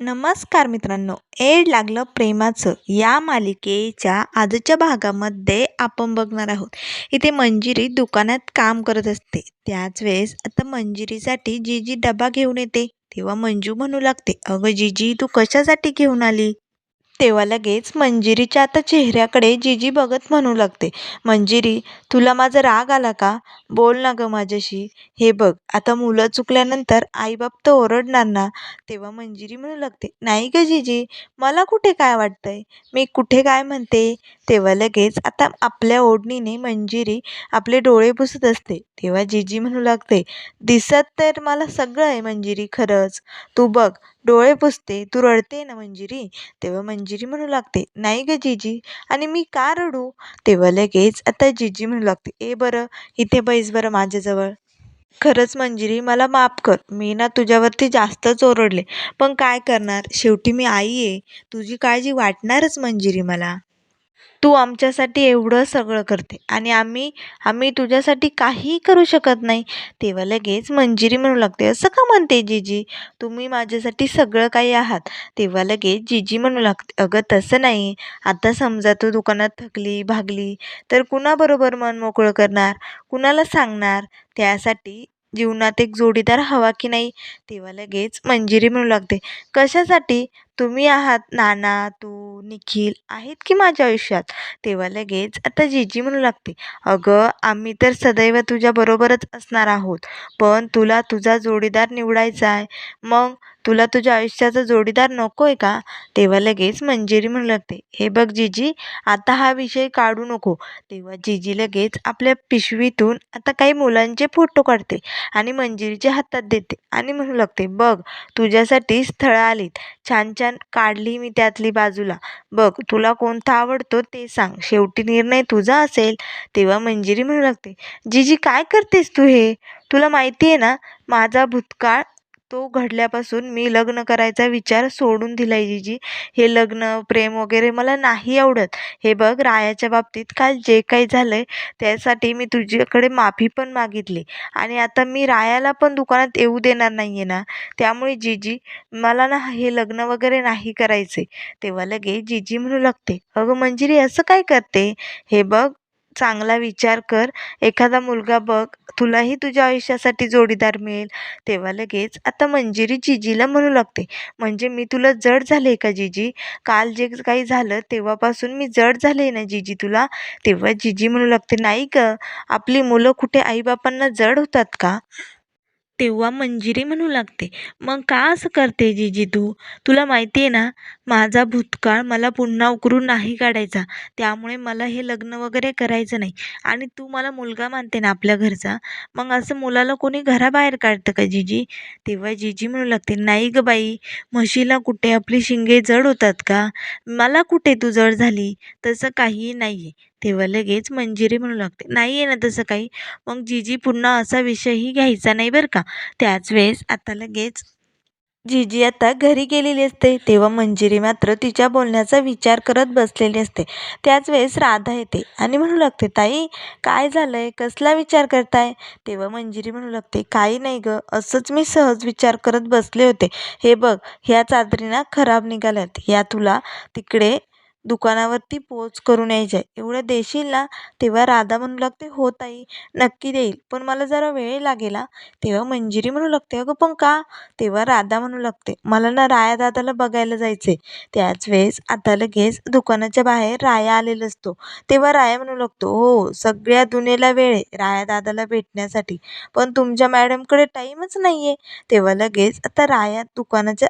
नमस्कार मित्रांनो एड लागलं प्रेमाचं. या मालिकेच्या आजच्या भागामध्ये आपण बघणार आहोत. इथे मंजिरी दुकानात काम करत असते. त्याच वेळेस आता मंजिरीसाठी जीजी डबा घेऊन येते. तेव्हा मंजू म्हणू लागते अगं जीजी तू कशासाठी घेऊन आली? तेव्हा लगेच मंजिरीच्या आता चेहऱ्याकडे जीजी बघत म्हणू लागते मंजिरी तुला माझा राग आला का? बोल ना गं माझ्याशी. हे बघ आता मुलं चुकल्यानंतर आईबाप तर ओरडणार ना. तेव्हा मंजिरी म्हणू लागते नाही गं जीजी मला कुठे काय वाटतंय? मी कुठे काय म्हणते? तेव्हा लगेच आता आपल्या ओढणीने मंजिरी आपले डोळे पुसत असते. तेव्हा जीजी म्हणू लागते दिसत तर मला सगळं आहे मंजिरी खरंच. तू बघ डोळे पुसते तू रडते ना मंजिरी? तेव्हा मंजिरी म्हणू लागते नाही गं जीजी आणि मी का रडू? तेव्हा लगेच आता जीजी म्हणू लागते. ए बरं इथे बैस बरं माझ्याजवळ. खरंच मंजिरी मला माफ कर. मी ना तुझ्यावरती जास्तच ओरडले. पण काय करणार? शेवटी मी आई आहे. तुझी काळजी वाटणारच मंजिरी मला. तू आमच्यासाठी एवढं सगळं करते आणि आम्ही आम्ही तुझ्यासाठी काहीही करू शकत नाही. तेव्हा लगेच मंजिरी म्हणू लागते. असं का म्हणते जीजी? तुम्ही माझ्यासाठी सगळं काही आहात. तेव्हा लगेच जीजी म्हणू लागते. अगं तसं नाही. आता समजा तू दुकानात थकली भागली तर कुणाबरोबर मन मोकळं करणार? कुणाला सांगणार? त्यासाठी जीवनात एक जोडीदार हवा की नाही तेव्हा लगेच मंजिरी म्हणू लागते. कशासाठी? तुम्ही आहात नाना तू निखिल आहेत की माझ्या आयुष्यात? तेव्हा लगेच आता जीजी म्हणू लागते. अगं आम्ही तर सदैव तुझ्याबरोबरच असणार आहोत. पण तुला तुझा जोडीदार निवडायचा आहे. मग तुला तुझ्या आयुष्याचा जोडीदार नको आहे का? तेव्हा लगेच मंजिरी म्हणू लागते. हे बघ जीजी आता हा विषय काढू नको. तेव्हा जीजी लगेच आपल्या पिशवीतून आता काही मुलांचे फोटो काढते आणि मंजिरीच्या हातात देते आणि म्हणू लागते बघ तुझ्यासाठी स्थळं आलीत. छान छान काढली मी त्यातली बाजूला. बघ तुला कोणता आवडतो ते सांग. शेवटी निर्णय तुझा असेल. तेव्हा मंजिरी म्हणू लागते जीजी काय करतेस तू हे? तुला माहिती आहे ना माझा भूतकाळ तो घडल्यापासून मी लग्न करायचा विचार सोडून दिला आहे जीजी. हे लग्न प्रेम वगैरे मला नाही आवडत. हे बघ रायाच्या बाबतीत काल जे काही झालं आहे त्यासाठी मी तुझ्याकडे माफी पण मागितली. आणि आता मी रायाला पण दुकानात येऊ देणार नाही आहे ना? त्यामुळे जीजी मला ना हे लग्न वगैरे नाही करायचे तेव्हा लगे जीजी म्हणू लागते अगं मंजिरी असं काय करते? हे बघ चांगला विचार कर. एखादा मुलगा बघ तुलाही तुझ्या आयुष्यासाठी जोडीदार मिळेल. तेव्हा लगेच आता मंजिरी जिजीला म्हणू लागते. म्हणजे मी तुला जड झाले का जिजी? काल जे काही झालं तेव्हापासून मी जड झाले ना जिजी तुला? तेव्हा जिजी म्हणू लागते नाही ग. आपली मुलं कुठे आईबापांना जड होतात का? तेव्हा मंजिरी म्हणू लागते. मग का असं करते जीजी तू? तुला माहिती आहे ना माझा भूतकाळ मला पुन्हा उकरून नाही काढायचा. त्यामुळे मला हे लग्न वगैरे करायचं नाही. आणि तू मला मुलगा मानते ना आपल्या घरचा. मग असं मुलाला कोणी घराबाहेर काढतं का जीजी? तेव्हा जीजी म्हणू लागते नाही गं बाई म्हशीला कुठे आपली शिंगे जड होतात का? मला कुठे तू जड झाली? तसं काहीही नाही आहे तेव्हा लगेच मंजिरी म्हणू लागते. नाही आहे ना तसं काही. मग जीजी पुन्हा असा विषयही घ्यायचा नाही बरं का. त्याच वेळेस आता लगेच जीजी आता घरी गेलेली असते. तेव्हा मंजिरी मात्र तिच्या बोलण्याचा विचार करत बसलेली असते. त्याच वेळेस राधा येते आणि म्हणू लागते ताई काय झालंय? कसला विचार करताय? तेव्हा मंजिरी म्हणू लागते काही नाही गं. असंच मी सहज विचार करत बसले होते. हे बघ ह्या चादरी ना खराब निघाल्यात. ह्या तुला तिकडे दुकानावरती पोच करून यायचं. आहे एवढं देशील ना तेव्हा राधा म्हणू लागते हो ताई नक्की देईल. पण मला जरा वेळ लागेल हा. तेव्हा मंजिरी म्हणू लागते अगं पण का? तेव्हा राधा म्हणू लागते मला ना राया दादाला बघायला जायचं आहे त्याच वेळेस आता लगेच दुकानाच्या बाहेर राया आलेला असतो. तेव्हा राया म्हणू लागतो हो सगळ्या दुनियेला वेळ आहे राया दादाला भेटण्यासाठी पण तुमच्या मॅडमकडे टाईमच नाही आहे तेव्हा लगेच आता राया दुकानाच्या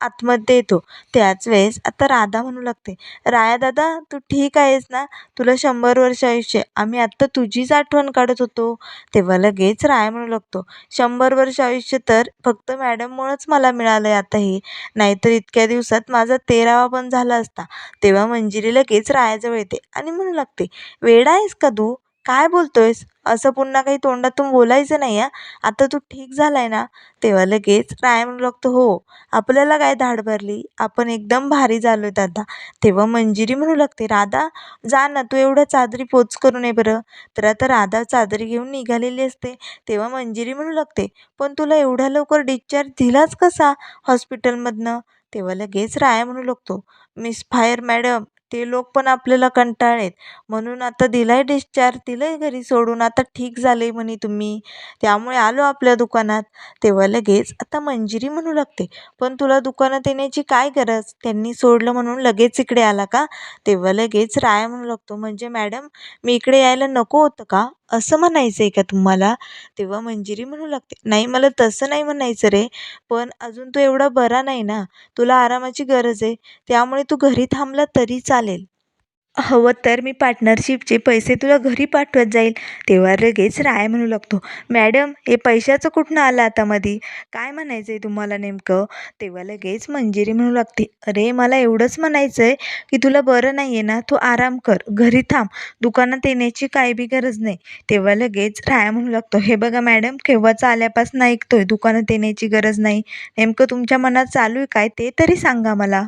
आतमध्ये येतो. त्याच वेळेस आता राधा म्हणू लागते राया दादा तू ठीक आहेस ना? तुला शंभर वर्ष आयुष्य. आम्ही आत्ता तुझीच आठवण काढत होतो. तेव्हा लगेच राया म्हणू लागतो शंभर वर्ष आयुष्य तर फक्त मॅडममुळंच मला मिळालं आहे आता हे नाहीतर इतक्या दिवसात माझा तेरावा पण झाला असता. तेव्हा मंजिरी लगेच रायाजवळ येते आणि म्हणू लागते वेडा आहेस का तू? काय बोलतोयस? असं पुन्हा काही तोंडातून बोलायचं नाही हां? आता तू ठीक झाला आहे ना? तेव्हा लगेच राया म्हणू लागतो हो आपल्याला काय धाड भरली? आपण एकदम भारी झालो आहेत आता तेव्हा मंजिरी म्हणू लागते राधा जा ना तू एवढं चादरी पोच करू नये बरं. तर आता राधा चादरी घेऊन निघालेली असते. तेव्हा मंजिरी म्हणू लागते पण तुला एवढ्या लवकर डिस्चार्ज दिलाच कसा हॉस्पिटलमधनं तेव्हा लगेच राया म्हणू लागतो मिस फायर मॅडम ते लोक पण आपल्याला कंटाळलेत. म्हणून आता दिला आहे डिस्चार्ज दिलं आहे घरी सोडून. आता ठीक झाले म्हणे तुम्ही. त्यामुळे आलो आपल्या दुकानात. तेव्हा लगेच आता मंजिरी म्हणू लागते. पण तुला दुकानात येण्याची काय गरज? त्यांनी सोडलं म्हणून लगेच इकडे आला का? तेव्हा लगेच राया म्हणू लागतो म्हणजे मॅडम मी इकडे यायला नको होतं का? असं म्हणायचं आहे का तुम्हाला? तेव्हा मंजिरी म्हणू लागते नाही मला तसं नाही म्हणायचं रे. पण अजून तू एवढा बरा नाही ना. तुला आरामाची गरज आहे. त्यामुळे तू घरी थांबला तरी चालेल. चालेल. हवं तर मी पार्टनरशिपचे पैसे तुला घरी पाठवत जाईल. तेव्हा लगेच राय म्हणू लागतो मॅडम हे पैशाचं कुठनं आलं आता मधी? काय म्हणायचं आहे तुम्हाला नेमकं? तेव्हा लगेच मंजिरी म्हणू लागते अरे मला एवढंच म्हणायचं आहे की तुला बरं नाही आहे ना तू आराम कर घरी थांब दुकानात येण्याची काय बी गरज नाही. तेव्हा लगेच राया म्हणू लागतो हे बघा मॅडम केव्हाचं आल्यापासून ऐकतोय दुकानात येण्याची गरज नाही? नेमकं तुमच्या मनात चालू आहे काय? ते तरी सांगा मला.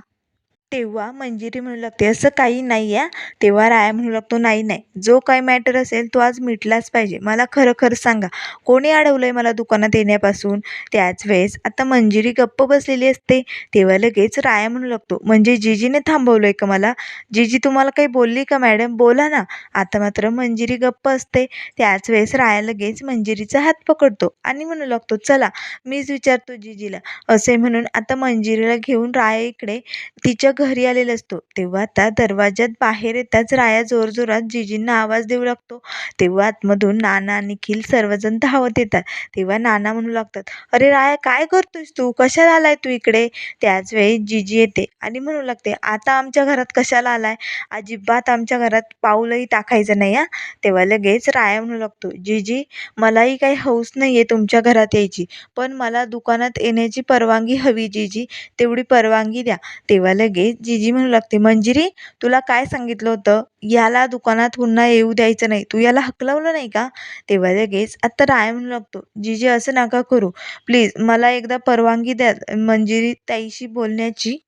तेव्हा मंजिरी म्हणू लागते. असं काही नाही आहे तेव्हा राया म्हणू लागतो नाही नाही. जो काही मॅटर असेल तो आज मिटलाच पाहिजे. मला खरं खरं सांगा कोणी अडवलं आहे मला दुकानात येण्यापासून? त्याच वेळेस आता मंजिरी गप्प बसलेली असते. तेव्हा लगेच राया म्हणू लागतो म्हणजे जिजीने थांबवलं आहे का मला? जिजी तुम्हाला काही बोलली का मॅडम? बोला ना. आता मात्र मंजिरी गप्प असते. त्याच वेळेस राया लगेच मंजिरीचा हात पकडतो आणि म्हणू लागतो चला मीच विचारतो जिजीला. असे म्हणून आता मंजिरीला घेऊन राया इकडे तिच्या घरी आलेला असतो. तेव्हा आता दरवाज्यात बाहेर येताच राया जोरजोरात जिजींना आवाज देऊ लागतो. तेव्हा आतमधून नाना निखिल सर्वजण धावत येतात. तेव्हा नाना म्हणू लागतात अरे राया काय करतोयस तू? कशाला आलाय तू इकडे? त्याच वेळी जिजी येते आणि म्हणू लागते आता आमच्या घरात कशाला आलाय? अजिबात आमच्या घरात पाऊलही टाकायचं नाही हा? तेव्हा लगेच राया म्हणू लागतो जिजी मलाही काही हौस नाही आहे तुमच्या घरात यायची पण मला दुकानात येण्याची परवानगी हवी जिजी तेवढी परवानगी द्या. तेव्हा लगेच जीजी म्हणू लागते मंजिरी तुला काय सांगितलं होतं? याला दुकानात पुन्हा येऊ द्यायचं नाही. तू याला हकलवलं नाही का? तेव्हा लगेच आत्ता राय म्हणू लागतो जिजी असं नका करू. प्लीज मला एकदा परवानगी द्या मंजिरी ताईशी बोलण्याची.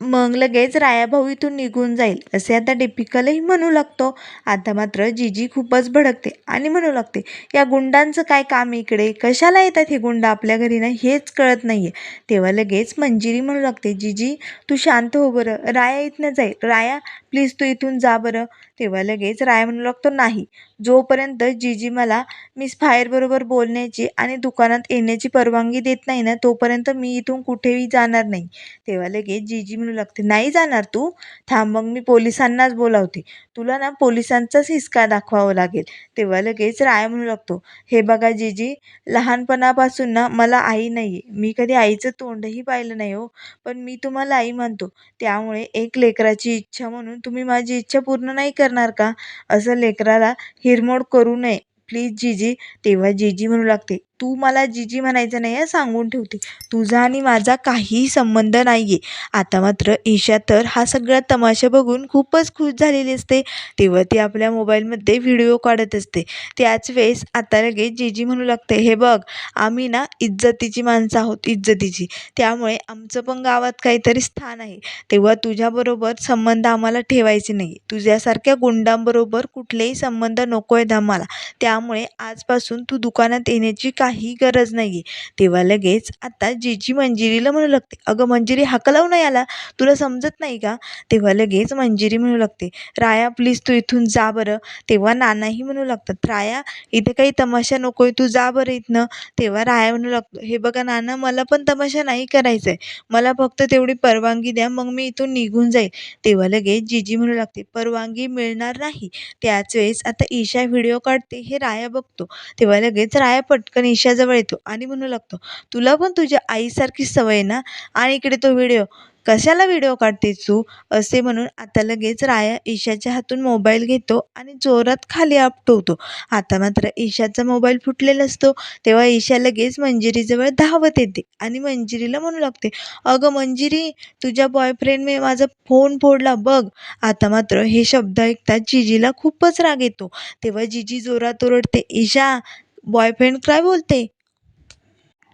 मग लगेच रायाभाऊ इथून निघून जाईल असे आता डिपिकलही म्हणू लागतो. आता मात्र जिजी खूपच भडकते आणि म्हणू लागते या गुंडांचं काय काम इकडे? कशाला येतात हे गुंड आपल्या घरी ना हेच कळत नाही आहे तेव्हा लगेच मंजिरी म्हणू लागते जिजी तू शांत हो बरं. राया इथनं जाईल. राया प्लीज तू इथून जा बरं. तेव्हा लगेच राया म्हणू लागतो नाही. जोपर्यंत जिजी मला मिस फायरबरोबर बोलण्याची आणि दुकानात येण्याची परवानगी देत नाही ना तोपर्यंत मी इथून कुठेही जाणार नाही. तेव्हा लगेच जीजी म्हणू लागते नाही जाणार तू? थांब मग मी पोलिसांनाच बोलावते. तुला ना पोलिसांचाच हिसका दाखवावा लागेल. तेव्हा लगेच राय म्हणू लागतो हे बघा जिजी लहानपणापासून ना मला आई नाही आहे मी कधी आईचं तोंडही पाहिलं नाही हो पण मी तुम्हाला आई म्हणतो. त्यामुळे एक लेकराची इच्छा म्हणून तुम्ही माझी इच्छा पूर्ण नाही करणार का? असं लेकराला हे हिरमोड करू नये. प्लीज जीजी तेव्हा जीजी म्हणू लागते तू मला जीजी म्हणायचं नाही आहे सांगून ठेवते. तुझा आणि माझा काहीही संबंध नाही आहे आता मात्र ईशा तर हा सगळा तमाशा बघून खूपच खुश झालेली असते. तेव्हा ती आपल्या मोबाईलमध्ये व्हिडिओ काढत असते. त्याच वेळेस आता लगेच जीजी म्हणू लागते हे बघ आम्ही ना इज्जतीची माणसं आहोत इज्जतीची. त्यामुळे आमचं पण गावात काहीतरी स्थान आहे. तेव्हा तुझ्याबरोबर संबंध आम्हाला ठेवायचे नाही तुझ्यासारख्या गुंडांबरोबर कुठलेही संबंध नको आहेत आम्हाला. त्यामुळे त्यामुळे आजपासून तू दुकानात येण्याची काही गरज नाही आहे तेव्हा लगेच आता जीजी मंजिरीला म्हणू लागते. अगं मंजिरी हकलव नाही आला तुला समजत नाही का? तेव्हा लगेच मंजिरी म्हणू लागते. राया प्लीज तू इथून जा बरं. तेव्हा नानाही म्हणू लागतात राया इथे काही तमाशा नको आहे तू जा बरं इथनं. तेव्हा राया म्हणू लागतो हे बघा नाना मला पण तमाशा नाही करायचा आहे मला फक्त तेवढी परवानगी द्या मग मी इथून निघून जाईल. तेव्हा लगेच जीजी म्हणू लागते परवानगी मिळणार नाही. त्याच वेळेस आता ईशा व्हिडिओ काढते हे राया बघतो तेव्हा लगेच राया पटकन ईशाजवळ येतो आणि म्हणू लागतो तुला पण तुझ्या आईसारखी सवय आहे ना? आणि इकडे तो व्हिडिओ कशाला व्हिडिओ काढतेस तू? असे म्हणून आता लगेच राया ईशाच्या हातून मोबाईल घेतो आणि जोरात खाली आपटवतो. आता मात्र ईशाचा मोबाईल फुटलेला असतो. तेव्हा ईशा लगेच मंजिरीजवळ धावत येते आणि मंजिरीला म्हणू लागते अगं मंजिरी तुझ्या बॉयफ्रेंडने माझा फोन फोडला बघ. आता मात्र हे शब्द ऐकता जिजीला खूपच राग येतो. तेव्हा जिजी जोरात ओरडते ईशा बॉयफ्रेंड काय बोलते?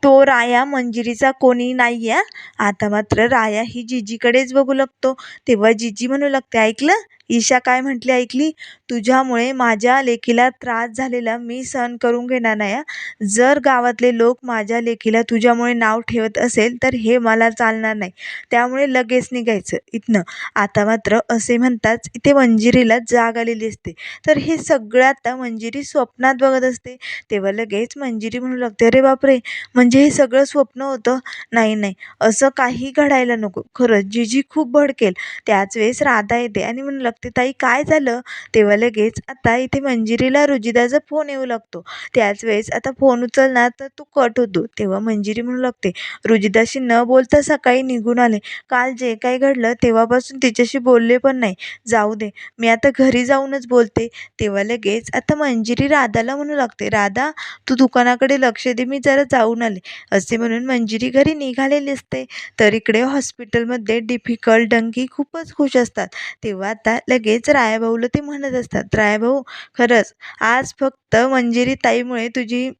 तो राया मंजिरीचा कोणी नाही आहे आता मात्र राया ही जिजीकडेच बघू लागतो. तेव्हा जिजी म्हणू लागते ऐकलं? ईशा काय म्हटली ऐकली? तुझ्यामुळे माझ्या लेकीला त्रास झालेला मी सहन करून घेणार नाही हं. जर गावातले लोक माझ्या लेकीला तुझ्यामुळे नाव ठेवत असेल तर हे मला चालणार नाही. त्यामुळे लगेच निघायचं इथनं. आता मात्र असे म्हणताच इथे मंजिरीला जाग आलेली असते. तर हे सगळं आता मंजिरी स्वप्नात बघत असते. तेव्हा लगेच मंजिरी म्हणू लागते अरे बापरे! म्हणजे हे सगळं स्वप्न होतं? नाही नाही. असं काही घडायला नको. खरंच जिजी खूप भडकेल. त्याच वेळेस राधा येते आणि म्हणू लागते ताई काय झालं? तेव्हा लगेच आता इथे मंजिरीला रुजिदाचा फोन येऊ लागतो. त्याच वेळेस आता फोन उचलणार तर तो कट होतो. तेव्हा मंजिरी म्हणू लागते रुजिदाशी न बोलता सकाळी निघून आले. काल जे काही घडलं तेव्हापासून तिच्याशी बोलले पण नाही. जाऊ दे मी आता घरी जाऊनच बोलते. तेव्हा लगेच आता मंजिरी राधाला म्हणू लागते राधा तू दुकानाकडे लक्ष दे मी जरा जाऊन आले. असे म्हणून मंजिरी घरी निघालेली असते. तर इकडे हॉस्पिटलमध्ये डिफिकल्ट डंकी खूपच खुश असतात. तेव्हा आता लगेच रायाभाऊला ते म्हणत असतात रायाभाऊ खरंच आज फक्त मंजिरी ताईमुळे तुझी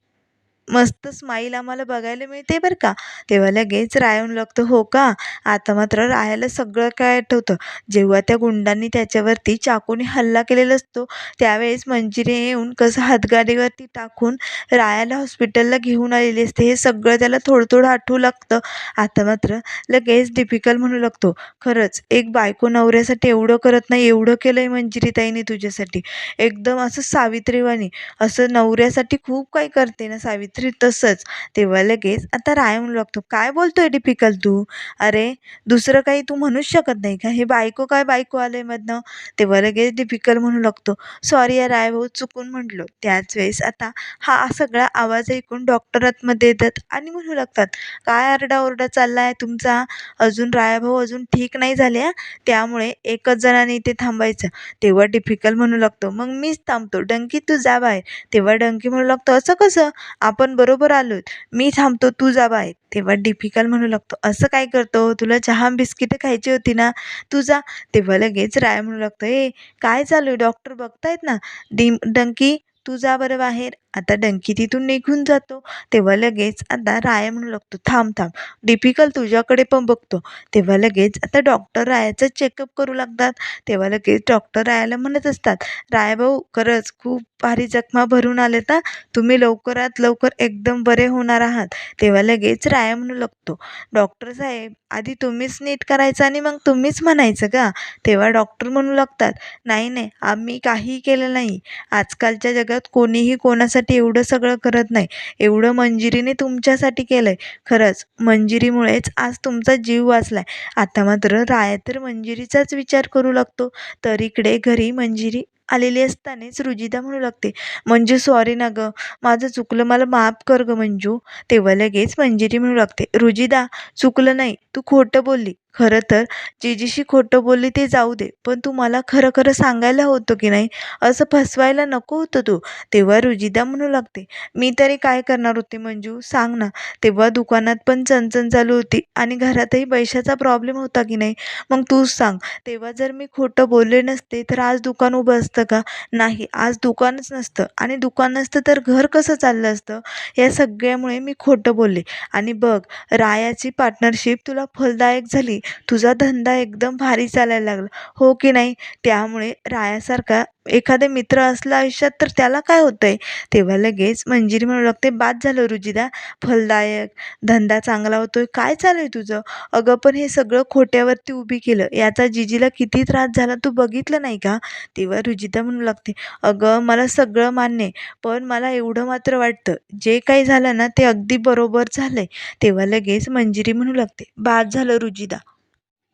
मस्त स्माईल आम्हाला बघायला मिळते बरं का. तेव्हा लगेच राया लागतो हो का? आता मात्र रायाला सगळं काय आठवतं? जेव्हा त्या गुंडांनी त्याच्यावरती चाकूने हल्ला केलेला असतो त्यावेळेस मंजिरी येऊन कसं हातगाडीवरती टाकून रायाला हॉस्पिटलला घेऊन आलेली असते हे सगळं त्याला थोडं थोडं आठवू लागतं. आता मात्र लगेच डिफिकल्ट म्हणू लागतो. खरंच एक बायको नवऱ्यासाठी एवढं करत नाही एवढं केलं आहे मंजिरीताईने तुझ्यासाठी. एकदम असं सावित्रीवाणी असं नवऱ्यासाठी खूप काही करते ना सावित्री. तसंच. तेव्हा लगेच आता राय म्हणू लागतो काय बोलतोय डिफिकल तू? अरे दुसरं काही तू म्हणूच शकत नाही का? हे बायको काय बायको आलंय मधनं? तेव्हा लगेच डिफिकल म्हणू लागतो. सॉरी या राय भाऊ चुकून म्हटलो. त्याच वेळेस आता हा सगळा आवाज ऐकून डॉक्टर आतमध्ये येतात आणि म्हणू लागतात काय आरडाओरडा चालला आहे तुमचा? अजून रायाभाऊ अजून ठीक नाही झाले त्यामुळे एकच जणाने इथे थांबायचं. तेव्हा डिफिकल्ट म्हणू लागतो मग मीच थांबतो. डंकी तू जा बाहेर. तेव्हा डंकी म्हणू लागतो असं कसं? आपण बरोबर आलोत मी थांबतो तू जा बाहेर. तेव्हा डिफिकल्ट म्हणू लागतो असं काय करतो? तुला चहा बिस्किटं खायची होती ना? तू जा. तेव्हा लगेच राय म्हणू लागतो ए काय चालू आहे? डॉक्टर बघतायत ना? डिम डंकी तू जा बरं बाहेर. आता डंकी तिथून निघून जातो. तेव्हा लगेच आता राया म्हणू लागतो थांब थांब. डिफिकल्ट तुझ्याकडे पण बघतो. तेव्हा लगेच आता डॉक्टर रायाचं चेकअप करू लागतात. तेव्हा लगेच डॉक्टर रायाला म्हणत असतात रायाभाऊ खरंच खूप भारी जखमा भरून आले ना तुम्ही लवकरात लवकर एकदम बरे होणार आहात. तेव्हा लगेच राया म्हणू लागतो डॉक्टर साहेब आधी तुम्हीच नीट करायचं आणि मग तुम्हीच म्हणायचं का तेव्हा डॉक्टर म्हणू लागतात नाही नाही आम्ही काहीही केलं नाही. आजकालच्या जगात कोणीही कोणासाठी एवढं सगळं करत नाही. एवढं मंजिरीने तुमच्यासाठी केलं आहे खरंच मंजिरीमुळेच आज तुमचा जीव वाचला आहे आता मात्र राया तर मंजिरीचाच विचार करू लागतो. तर इकडे घरी मंजिरी आलेली असतानाच रुजिदा म्हणू लागते मंजू सॉरी ना गं. माझं चुकलं मला माफ कर गं मंजू. तेव्हा लगेच मंजिरी म्हणू लागते रुजिदा चुकलं नाही. तू खोटं बोलली. खरं तर जिजीशी खोटं बोलली ते जाऊ दे पण तू मला खरं खरं सांगायला होतं की नाही असं फसवायला नको होतं तू. तेव्हा रुजिदा म्हणू लागते मी तरी काय करणार होते मंजू? सांग ना. तेव्हा दुकानात पण चणचण चालू होती आणि घरातही पैशाचा प्रॉब्लेम होता की नाही मग तूच सांग. तेव्हा जर मी खोटं बोलले नसते तर आज दुकान उभं असतं का? नाही आज दुकानच नसतं. आणि दुकान नसतं तर घर कसं चाललं असतं? या सगळ्यामुळे मी खोटं बोलले. आणि बघ रायाची पार्टनरशिप तुला फलदायक झाली. तुझा धंदा एकदम भारी चालायला लागला. हो की नाही? त्यामुळे रायासारखा एखादा मित्र असला आयुष्यात तर त्याला काय होतं आहे तेव्हा लगेच मंजिरी म्हणू लागते बाद झालं रुजिदा फलदायक धंदा चांगला होतोय काय चालू आहे तुझं? अगं पण हे सगळं खोट्यावरती उभी केलं. याचा जिजीला किती त्रास झाला तू बघितलं नाही का? तेव्हा रुजिता म्हणू लागते अगं मला सगळं मान्य आहे पण मला एवढं मात्र वाटतं. जे काही झालं ना ते अगदी बरोबर झालं आहे तेव्हा लगेच मंजिरी म्हणू लागते बाद झालं रुजिदा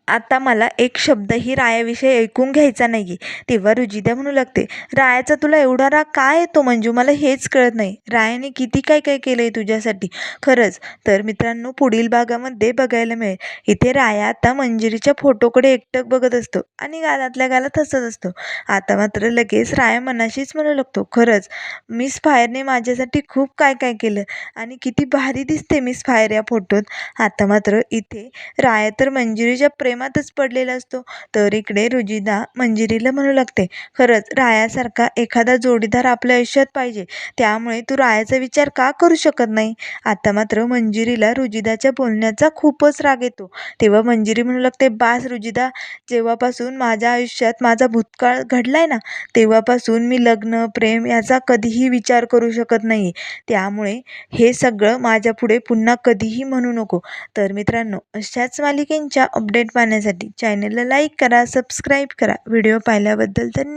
आता मला एक शब्दही रायाविषयी ऐकून घ्यायचा नाही आहे तेव्हा रुजिदा म्हणू लागते. रायाचा तुला एवढा राग काय येतो मंजू? मला हेच कळत नाही. रायाने किती काय काय केलं आहे तुझ्यासाठी? खरंच. तर मित्रांनो पुढील भागामध्ये बघायला मिळेल. इथे राया आता मंजिरीच्या फोटोकडे एकटक बघत असतो आणि गालातल्या गालात हसत असतो. आता मात्र लगेच राया मनाशीच म्हणू लागतो खरंच मिस फायरने माझ्यासाठी खूप काय काय केलं आणि किती भारी दिसते मिस फायर या फोटोत. आता मात्र इथे राया तर मंजिरीच्या प्रेमातच पडलेला असतो. तर इकडे रुजिदा मंजिरीला म्हणू लागते खरंच रायासारखा एखादा जोडीदार आपल्या आयुष्यात पाहिजे. त्यामुळे तू रायाचा विचार का करू शकत नाही? आता मात्र मंजिरीला रुजिदाच्या बोलण्याचा खूपच राग येतो. तेव्हा मंजिरी म्हणू लागते बास रुजिदा जेव्हापासून माझ्या आयुष्यात माझा भूतकाळ घडलाय ना तेव्हापासून मी लग्न प्रेम याचा कधीही विचार करू शकत नाही त्यामुळे हे सगळं माझ्यापुढे पुन्हा कधीही म्हणू नको. तर मित्रांनो अशाच मालिकेंच्या अपडेट पाहण्यासाठी चॅनलला लाईक करा सबस्क्राईब करा. व्हिडिओ पाहिल्याबद्दल धन्य